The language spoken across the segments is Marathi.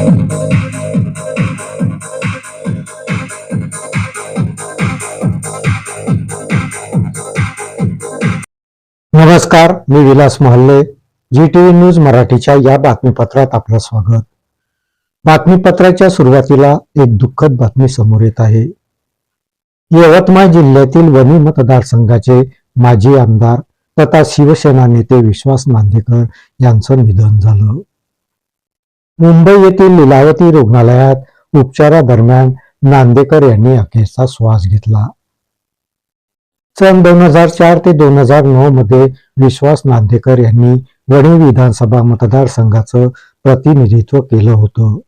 नमस्कार मी Vilas Mahalle G T V news मराठीच्या या बातमीपत्रात आपलं स्वागत. बातमीपत्राच्या सुरुवातीला एक दुःखद बातमी समोर येत आहे. यवतमाळ जिल्ह्यातील वणी मतदारसंघाचे माजी आमदार तथा शिवसेना नेते विश्वास नांदेकर यांचं निधन झालं. मुंबई येथील लिलावती रुग्णालयात उपचारादरम्यान नांदेकर यांनी अखेरचा श्वास घेतला. सन दोन हजार चार ते दोन हजार नऊ मध्ये विश्वास नांदेकर यांनी वणी विधानसभा मतदारसंघाचं प्रतिनिधित्व केलं होतं.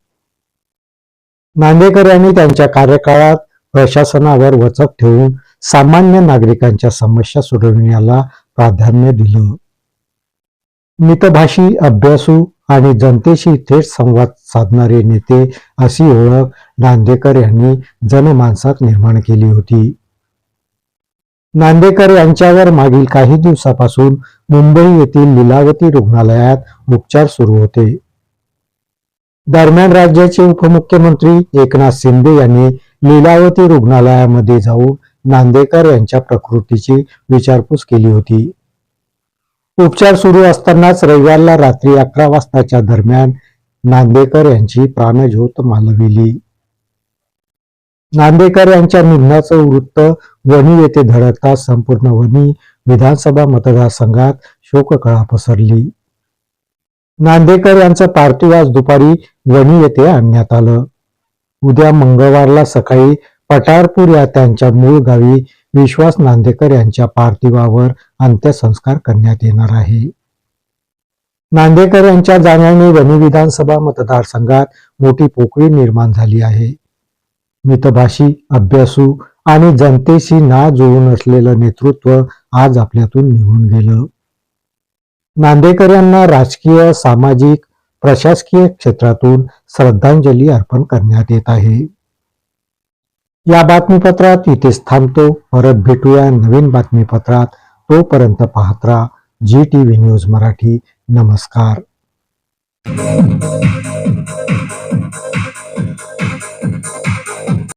नांदेकर यांनी त्यांच्या कार्यकाळात प्रशासनावर वचक ठेवून सामान्य नागरिकांच्या समस्या सोडविण्याला प्राधान्य दिलं. मितभाषी अभ्यासू आणि जनतेशी थेट संवाद साधणारे नेते अशी ओळख नांदेकर यांनी जनमानसात निर्माण केली होती. नांदेकर यांच्यावर मागील काही दिवसापासून मुंबई येथील लीलावती रुग्णालयात उपचार सुरू होते. दरम्यान राज्याचे उपमुख्यमंत्री एकनाथ शिंदे यांनी लीलावती रुग्णालयामध्ये जाऊन नांदेकर यांच्या प्रकृतीची विचारपूस केली होती. उपचार सुरू असतानाच रविवारला रात्री अकरा वाजताच्या दरम्यान नांदेकर यांची प्राणज्योत मालविली. नांदेकर यांच्या निधनाचं वृत्त वणी येथे धडकताच संपूर्ण वणी विधानसभा मतदारसंघात शोककळा पसरली. नांदेकर यांचं पार्थिव आज दुपारी वणी येथे आणण्यात आलं. उद्या मंगळवारला सकाळी पटारपूर या त्यांच्या मूळ गावी विश्वास नांदेकर यांच्या पार्थिवावर अंत्यसंस्कार करण्यात येणार आहे. नांदेकर यांच्या जाण्याने वणी विधानसभा मतदारसंघात मोठी पोकळी निर्माण झाली आहे. मितभाषी अभ्यासू आणि जनतेशी ना जुळून असलेलं नेतृत्व आज आपल्यातून निघून गेलं. नांदेकर यांना राजकीय सामाजिक प्रशासकीय क्षेत्रातून श्रद्धांजली अर्पण करण्यात येत आहे. या बातमीपत्रात इथेच थांबतो. परत भेटूया नवीन बातमीपत्रात. तोपर्यंत पाहत राहा, G T V news Marathi. नमस्कार.